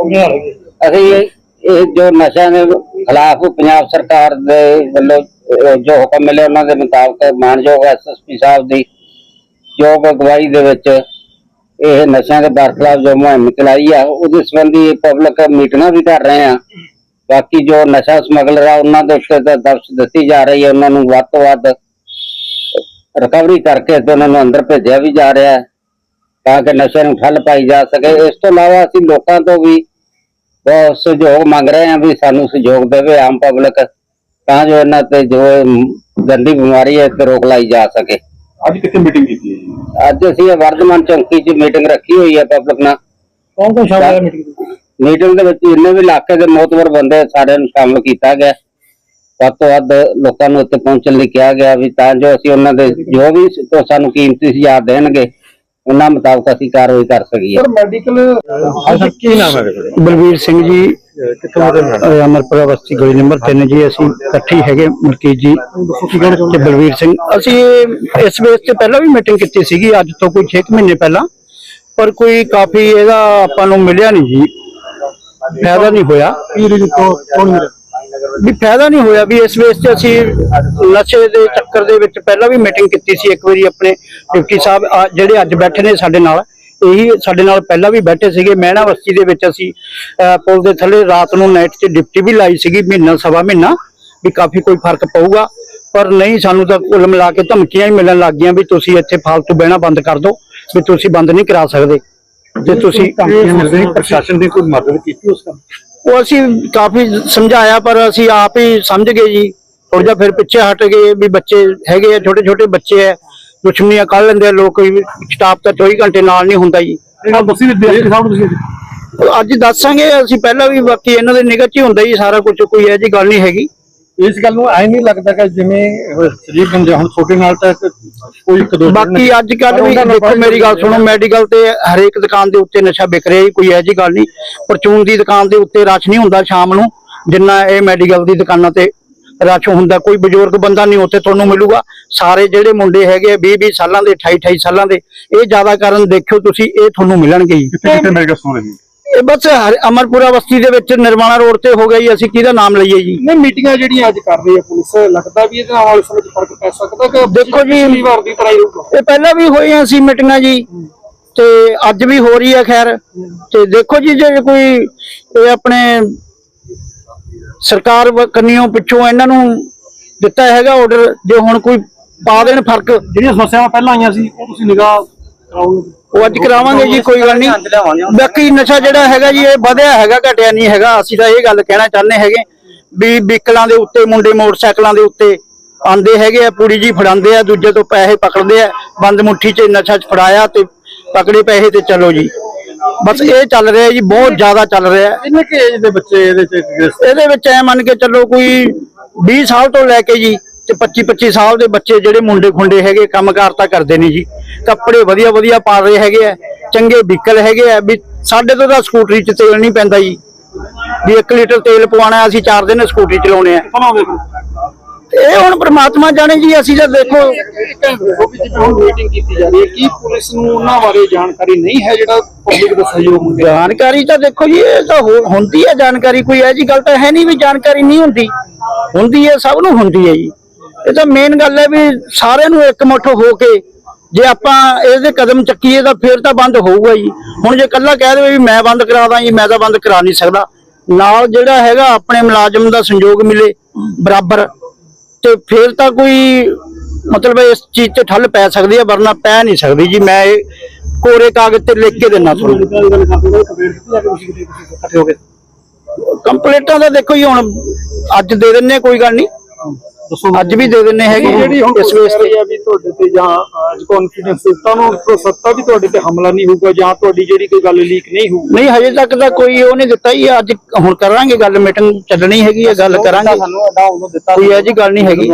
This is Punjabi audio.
ਅਸੀਂ ਇਹ ਜੋ ਨਸ਼ਿਆਂ ਦੇ ਖਿਲਾਫ ਪੰਜਾਬ ਸਰਕਾਰ ਦੇ ਵੱਲੋਂ ਜੋ ਹੁਕਮ ਮਿਲੇ ਉਹਨਾਂ ਦੇ ਮੁਤਾਬਕ ਮਾਨਯੋਗ ਐਸਐਸਪੀ ਸਾਹਿਬ ਦੀ ਯੋਗ ਅਗਵਾਈ ਦੇ ਵਿੱਚ ਇਹ ਨਸ਼ਿਆਂ ਦੇ ਬਰਖਲਾਫ ਜੋ ਮੁਹਿੰਮ ਚਲਾਈ ਆ, ਉਹਦੇ ਸੰਬੰਧੀ ਪਬਲਿਕ ਮੀਟਿੰਗਾਂ ਵੀ ਕਰ ਰਹੇ ਆ। ਬਾਕੀ ਜੋ ਨਸ਼ਾ ਸਮਗਲਰ ਆ, ਉਹਨਾਂ ਦੇ ਉੱਤੇ ਤਾਂ ਦਬਸ਼ ਦਿੱਤੀ ਜਾ ਰਹੀ ਹੈ ਉਹਨਾਂ ਨੂੰ ਵੱਧ ਤੋਂ ਵੱਧ ਰਿਕਵਰੀ ਕਰਕੇ ਤੇ ਉਹਨਾਂ ਨੂੰ ਅੰਦਰ ਭੇਜਿਆ ਵੀ ਜਾ ਰਿਹਾ ਹੈ, ਤਾਂ ਕਿ ਨਸ਼ੇ ਨੂੰ ਠੱਲ ਪਾਈ ਜਾ ਸਕੇ। ਇਸ ਤੋਂ ਇਲਾਵਾ ਅਸੀਂ ਲੋਕਾਂ ਤੋਂ ਵੀ ਬਹੁਤ ਸਹਿਯੋਗ ਮੰਗ ਰਹੇ ਹਾਂ ਵੀ ਸਾਨੂੰ ਸਹਿਯੋਗ ਦੇਵੇ ਆਮ ਪਬਲਿਕ ਤਾਂ ਜੋ ਇਹਨਾਂ ਤੇ ਜੋ ਗੰਦੀ ਬਿਮਾਰੀ ਹੈ ਤੇ ਰੋਕ ਲਾਈ ਜਾ ਸਕੇ। ਅੱਜ ਕਿੱਥੇ ਮੀਟਿੰਗ ਕੀਤੀ ਹੈ ਜੀ? ਅੱਜ ਅਸੀਂ ਇਹ ਵਰਧਮਾਨ ਚੌਂਕੀ 'ਚ ਮੀਟਿੰਗ ਰੱਖੀ ਹੋਈ ਹੈ ਪਬਲਿਕ ਨਾਲ। ਕੌਣ ਕੌਣ ਸ਼ਾਮਲ ਹੈ ਮੀਟਿੰਗ ਮੀਟਿੰਗ ਦੇ ਵਿੱਚ ਜਿੰਨੇ ਵੀ ਇਲਾਕੇ ਦੇ ਮੋਤਬਰ ਬੰਦੇ ਆ, ਸਾਰਿਆਂ ਨੂੰ ਸ਼ਾਮਲ ਕੀਤਾ ਗਿਆ। ਵੱਧ ਤੋਂ ਵੱਧ ਲੋਕਾਂ ਨੂੰ ਉੱਥੇ ਪਹੁੰਚਣ ਲਈ ਕਿਹਾ ਗਿਆ ਵੀ ਤਾਂ ਜੋ ਅਸੀਂ ਉਹਨਾਂ ਦੇ ਜੋ ਵੀ ਸਾਨੂੰ ਕੀਮਤੀ ਸੁਝਾਅ ਦੇਣਗੇ ਉਹਨਾਂ ਮੁਤਾਬਕ ਅਸੀਂ ਕਾਰਵਾਈ ਕਰ ਸਕੀਏ। ਸਰ ਮੈਡੀਕਲ ਕੀ ਨਾਮ ਹੈ ਤੁਹਾਡਾ? ਬਲਵੀਰ ਸਿੰਘ ਜੀ। ਕਿੱਥੋਂ ਦੇ ਅਹ ਅਮਰਪੁਰਾ ਬਸਤੀ ਗਲੀ ਨੰਬਰ 3 ਜੀ। ਅਸੀਂ ਇਕੱਠੇ ਹੈਗੇ ਮਲਕੀਤ ਜੀ ਤੇ ਬਲਵੀਰ ਸਿੰਘ। ਅਸੀਂ ਇਸ ਵੇਸ ਤੇ ਪਹਿਲਾਂ ਵੀ ਮੀਟਿੰਗ ਕੀਤੀ ਸੀਗੀ ਅੱਜ ਤੋਂ ਕੋਈ 6 ਮਹੀਨੇ ਪਹਿਲਾਂ। ਪਰ ਕੋਈ ਕਾਫੀ ਇਹਦਾ ਆਪਾਂ ਨੂੰ ਮਿਲਿਆ ਨਹੀਂ ਜੀ। ਫਾਇਦਾ ਨਹੀਂ ਹੋਇਆ। ਵੀ ਫਾਇਦਾ ਨਹੀਂ ਹੋਇਆ ਵੀ ਇਸ ਵੇਸ ਤੇ ਅਸੀਂ ਨਸ਼ੇ ਦੇ ਚੱਕਰ ਦੇ ਵਿੱਚ ਪਹਿਲਾਂ ਵੀ ਮੀਟਿੰਗ ਕੀਤੀ ਸੀ ਇੱਕ ਵਾਰੀ ਆਪਣੇ ਡਿਪਟੀ ਸਾਹਿਬ ਜਿਹੜੇ ਅੱਜ ਬੈਠੇ ਨੇ ਸਾਡੇ ਨਾਲ ਇਹੀ ਸਾਡੇ ਨਾਲ ਪਹਿਲਾਂ ਵੀ ਬੈਠੇ ਸੀਗੇ ਮਹਿਣਾ ਬਸਤੀ ਦੇ ਵਿੱਚ ਅਸੀਂ ਪੁਲ ਦੇ ਥੱਲੇ ਰਾਤ ਨੂੰ ਨਾਈਟ 'ਚ ਡਿਪਟੀ ਵੀ ਲਾਈ ਸੀਗੀ ਮਹੀਨਾ ਸਵਾ ਮਹੀਨਾ ਵੀ ਕਾਫੀ ਕੋਈ ਫ਼ਰਕ ਪਊਗਾ। ਪਰ ਨਹੀਂ ਸਾਨੂੰ ਤਾਂ ਕੁੱਲ ਮਿਲਾ ਕੇ ਧਮਕੀਆਂ ਹੀ ਮਿਲਣ ਲੱਗ ਗਈਆਂ ਵੀ ਤੁਸੀਂ ਇੱਥੇ ਫालतू ਬਹਿਣਾ ਬੰਦ ਕਰ ਦਿਓ ਵੀ ਤੁਸੀਂ ਬੰਦ ਨਹੀਂ ਕਰਾ ਸਕਦੇ। ਜੇ ਤੁਸੀਂ ਪ੍ਰਸ਼ਾਸਨ ਦੀ ਕੋਈ ਮਦਦ ਕੀਤੀ ਉਸ ਕੰਮ? ਉਹ ਅਸੀਂ ਕਾਫੀ ਸਮਝਾਇਆ ਪਰ ਅਸੀਂ ਆਪ ਹੀ ਸਮਝ ਗਏ ਜੀ। ਥੋੜਾ ਜਿਹਾ ਫਿਰ ਪਿੱਛੇ ਹਟ ਗਏ ਵੀ ਬੱਚੇ ਹੈਗੇ ਆ ਛੋਟੇ ਛੋਟੇ ਬੱਚੇ ਆ। ਦੁਸ਼ਮਣੀਆਂ ਕੱਢ ਲੈਂਦੇ ਆ ਲੋਕ ਸਟਾਫ ਤਾਂ 24 ਘੰਟੇ ਨਾਲ ਨਹੀਂ ਹੁੰਦਾ ਜੀ। ਇਹ ਗੱਲ ਤੁਸੀਂ ਵੀ ਦੇਖ ਸਾਹਿਬ ਨੂੰ ਤੁਸੀਂ? ਅੱਜ ਦੱਸਾਂਗੇ ਅਸੀਂ ਪਹਿਲਾਂ ਵੀ ਬਾਕੀ ਇਹਨਾਂ ਦੇ ਨਿਗਾਹ 'ਚ ਹੀ ਹੁੰਦਾ ਜੀ ਸਾਰਾ ਕੁਝ ਕੋਈ ਇਹ ਜੀ ਗੱਲ ਨਹੀਂ ਹੈਗੀ। ਇਸ ਗੱਲ ਨੂੰ ਐ ਨਹੀਂ ਲੱਗਦਾ ਕਿ ਜਿਵੇਂ ਸਰੀਰ ਬੰਦੇ ਹੁਣ ਛੋਟੇ ਨਾਲ ਤਾਂ ਕੋਈ ਇੱਕ ਦੋ ਬਾਕੀ ਅੱਜ ਕੱਲ ਵੀ ਦੇਖੋ ਮੇਰੀ ਗੱਲ ਸੁਣੋ ਮੈਡੀਕਲ ਤੇ ਹਰੇਕ ਦੁਕਾਨ ਦੇ ਉੱਤੇ ਨਸ਼ਾ ਵਿਕ ਰਿਹਾ ਜੀ ਕੋਈ ਇਹ ਜੀ ਗੱਲ ਨਹੀਂ। ਪਰਚੂਨ ਦੀ ਦੁਕਾਨ ਦੇ ਉੱਤੇ ਰਸ਼ ਨਹੀਂ ਹੁੰਦਾ ਸ਼ਾਮ ਨੂੰ ਜਿੰਨਾ ਇਹ ਮੈਡੀਕਲ ਦੀ ਦੁਕਾਨਾਂ ਤੇ ਰਸ਼ ਹੁੰਦਾ। ਕੋਈ ਬਜ਼ੁਰਗ ਬੰਦਾ ਨਹੀਂ ਉੱਥੇ ਤੁਹਾਨੂੰ ਮਿਲੂਗਾ। ਸਾਰੇ ਜਿਹੜੇ ਮੁੰਡੇ ਹੈਗੇ 20 20 ਸਾਲਾਂ ਦੇ 28 28 ਸਾਲਾਂ ਦੇ ਇਹ ਜ਼ਿਆਦਾ ਕਾਰਨ ਦੇਖਿਓ ਤੁਸੀਂ ਇਹ ਤੁਹਾਨੂੰ ਮਿਲਣਗੇ ਜੀ। ਕਿੱਥੇ ਕਿੱਥੇ ਮੇਰੇ ਕੋਲ ਸੁਣ ਰਹੀ ਇਹ ਬਸ ਹਰ- ਅਮਰਪੁਰਾ ਬਸਤੀ ਦੇ ਵਿੱਚ ਨਿਰਮਾਣਾ ਰੋਡ ਤੇ ਹੋ ਗਿਆ ਜੀ ਅਸੀਂ ਕਿਹਦਾ ਨਾਮ ਲਈਏ ਜੀ? ਨਹੀਂ ਮੀਟਿੰਗਾਂ ਜਿਹੜੀਆਂ ਅੱਜ ਕਰ ਰਹੀ ਹੈ ਪੁਲਿਸ ਲੱਗਦਾ ਵੀ ਇਹਦੇ ਨਾਲ ਇਸ ਵਿੱਚ ਫ਼ਰਕ ਪੈ ਸਕਦਾ ਕਿ ਦੇਖੋ ਜੀ- ਪਿਛਲੀ ਵਾਰ ਦੀ ਤਰ੍ਹਾਂ ਹੀ ਇਹ ਪਹਿਲਾਂ ਵੀ ਹੋਈਆਂ ਸੀ ਮੀਟਿੰਗਾਂ ਜੀ ਤੇ ਅੱਜ ਵੀ ਹੋ ਰਹੀ ਹੈ ਖੈਰ। ਤੇ ਦੇਖੋ ਜੀ ਜੇ ਕੋਈ ਇਹ ਆਪਣੇ ਸਰਕਾਰ ਵ- ਕੰਨਿਓ ਪਿੱਛੋਂ ਇਹਨਾਂ ਨੂੰ ਦਿੱਤਾ ਹੈਗਾ ਆਰਡਰ ਜੇ ਹੁਣ ਕੋਈ ਪਾ ਦੇਣ ਫ਼ਰਕ। ਜਿਹੜੀਆਂ ਸਮੱਸਿਆਵਾਂ ਪਹਿਲਾਂ ਆਈਆਂ ਸੀ ਉਹ ਤੁਸੀਂ ਨਿਗਾਹ ਕਰਾਓਗੇ? ਉਹ ਅੱਜ ਕਰਾਵਾਂਗੇ ਜੀ ਕੋਈ ਗੱਲ ਨਹੀਂ। ਬਾਕੀ ਨਸ਼ਾ ਜਿਹੜਾ ਹੈਗਾ ਜੀ ਇਹ ਵਧਿਆ ਹੈਗਾ ਘਟਿਆ ਨਹੀਂ ਹੈਗਾ। ਅਸੀਂ ਤਾਂ ਇਹ ਗੱਲ ਕਹਿਣਾ ਚਾਹੁੰਦੇ ਹੈਗੇ ਵੀ ਵਿਕਲਾਂ ਦੇ ਉੱਤੇ ਮੁੰਡੇ ਮੋਟਰਸਾਈਕਲਾਂ ਦੇ ਉੱਤੇ ਆਂਦੇ ਹੈਗੇ ਆ ਪੂੜੀ ਜੀ ਫੜਾਉਂਦੇ ਆ ਦੂਜੇ ਤੋਂ ਪੈਸੇ ਪਕੜਦੇ ਆ ਬੰਦ ਮੁੱਠੀ 'ਚ ਨਸ਼ਾ 'ਚ ਫੜਾਇਆ ਤੇ ਪਕੜੇ ਪੈਸੇ ਤੇ ਚਲੋ ਜੀ। ਬਸ ਇਹ ਚੱਲ ਰਿਹਾ ਜੀ ਬਹੁਤ ਜ਼ਿਆਦਾ ਚੱਲ ਰਿਹਾ। ਕਿੰਨੇ ਕਿ ਏਜ ਦੇ ਬੱਚੇ ਇਹਦੇ ਚ? ਇਹਦੇ ਵਿੱਚ ਐ ਮੰਨ ਕੇ ਚੱਲੋ ਕੋਈ 20 ਸਾਲ ਤੋਂ ਲੈ ਕੇ ਜੀ ਤੇ 25 25 ਸਾਲ ਦੇ ਬੱਚੇ ਜਿਹੜੇ ਮੁੰਡੇ ਖੁੰਡੇ ਹੈਗੇ ਕੰਮਕਾਰ ਤਾਂ ਕਰਦੇ ਨੇ ਜੀ। ਕੱਪੜੇ ਵਧੀਆ ਵਧੀਆ ਪਾ ਰਹੇ ਹੈਗੇ ਆ ਚੰਗੇ ਵਹੀਕਲ ਹੈਗੇ ਆ ਵੀ ਸਾਡੇ ਤੋਂ ਤਾਂ ਸਕੂਟਰੀ 'ਚ ਤੇਲ ਨਹੀਂ ਪੈਂਦਾ ਜੀ। ਵੀ 1 ਲੀਟਰ ਤੇਲ ਪਵਾਉਣਾ ਅਸੀਂ 4 ਦਿਨ ਸਕੂਟਰੀ ਚਲਾਉਣੇ ਆ। ਇਹ ਹੁਣ ਪ੍ਰਮਾਤਮਾ ਜਾਣੇ ਜੀ ਅਸੀਂ ਤਾਂ ਦੇਖੋ। ਉਹ ਵੀ ਜਿਵੇਂ ਹੁਣ ਮੀਟਿੰਗ ਕੀਤੀ ਜਾ ਰਹੀ ਹੈ ਕੀ ਪੁਲਿਸ ਨੂੰ ਉਹਨਾਂ ਬਾਰੇ ਜਾਣਕਾਰੀ ਨਹੀਂ ਹੈ ਜਿਹੜਾ ਪਬਲਿਕ ਦਾ ਸਹਿਯੋਗ ਮੰਗਿਆ? ਜਾਣਕਾਰੀ ਤਾਂ ਦੇਖੋ ਜੀ ਇਹ ਤਾਂ ਹੋ- ਹੁੰਦੀ ਹੈ ਜਾਣਕਾਰੀ ਕੋਈ ਐਜੀ ਗੱਲ ਤਾਂ ਹੈ ਨਹੀਂ ਵੀ ਜਾਣਕਾਰੀ ਨਹੀਂ ਹੁੰਦੀ। ਹੁੰਦੀ ਹੈ ਸਭ ਨੂੰ ਹੁੰਦੀ ਹੈ ਜੀ। ਇਹ ਤਾਂ ਮੇਨ ਗੱਲ ਹੈ ਵੀ ਸਾਰਿਆਂ ਨੂੰ ਇਕਮੁੱਠ ਹੋ ਕੇ ਜੇ ਆਪਾਂ ਇਹਦੇ ਕਦਮ ਚੱਕੀਏ ਤਾਂ ਫਿਰ ਤਾਂ ਬੰਦ ਹੋਊਗਾ ਜੀ। ਹੁਣ ਜੇ ਕੱਲਾ ਕਹਿ ਦੇਵੇ ਵੀ ਮੈਂ ਬੰਦ ਕਰਾ ਜੀ, ਮੈਂ ਤਾਂ ਬੰਦ ਕਰਾ ਨਹੀਂ ਸਕਦਾ। ਨਾਲ ਜਿਹੜਾ ਹੈਗਾ ਆਪਣੇ ਮੁਲਾਜ਼ਮ ਦਾ ਸੰਯੋਗ ਮਿਲੇ, ਬਰਾਬਰ। ਤੇ ਫੇਰ ਤਾਂ ਕੋਈ ਮਤਲਬ ਇਸ ਚੀਜ਼ ਤੇ ਠੱਲ ਪੈ ਸਕਦੀ ਹੈ, ਵਰਨਾ ਪੈ ਨਹੀਂ ਸਕਦੀ ਜੀ। ਮੈਂ ਇਹ ਕੋਰੇ ਕਾਗਜ਼ ਤੇ ਲਿਖ ਕੇ ਦੇਣਾ ਤੁਹਾਨੂੰ। ਇਕੱਠੇ ਕੰਪਲੀਟਾਂ ਦਾ ਦੇਖੋ ਜੀ, ਹੁਣ ਅੱਜ ਦੇ ਦਿੰਨੇ ਕੋਈ ਗੱਲ ਨਹੀਂ। ਅੱਜ ਵੀ ਦੇ ਦਿੰਨੇ ਹੈਗੇ ਜਿਹੜੀ ਹੁਣ ਇਸ ਵੇਸ ਤੇ ਵੀ ਤੁਹਾਡੇ ਤੇ ਜਾਂ ਅੱਜ ਕੌਨਫੀਡੈਂਸ ਦਿੱਤਾ ਨੂੰ ਤੋਂ ਸੱਤਾ ਵੀ ਤੁਹਾਡੇ ਤੇ ਹਮਲਾ ਨਹੀਂ ਹੋਊਗਾ ਜਾਂ ਤੁਹਾਡੀ ਜਿਹੜੀ ਕੋਈ ਗੱਲ ਲੀਕ ਨਹੀਂ ਹੋਊਗੀ? ਨਹੀਂ ਹਜੇ ਤੱਕ ਤਾਂ ਕੋਈ ਉਹ ਨਹੀਂ ਦਿੱਤਾ ਜੀ। ਅੱਜ ਹੁਣ ਕਰਾਂਗੇ ਗੱਲ ਮੀਟਿੰਗ ਚੱਲਣੀ ਹੈਗੀ ਹੈ ਗੱਲ ਕਰਾਂਗੇ। ਸਾਨੂੰ ਅਡਾ ਉਹਨੂੰ ਦਿੱਤਾ ਕੋਈ ਇਹ ਜੀ ਗੱਲ ਨਹੀਂ ਹੈਗੀ।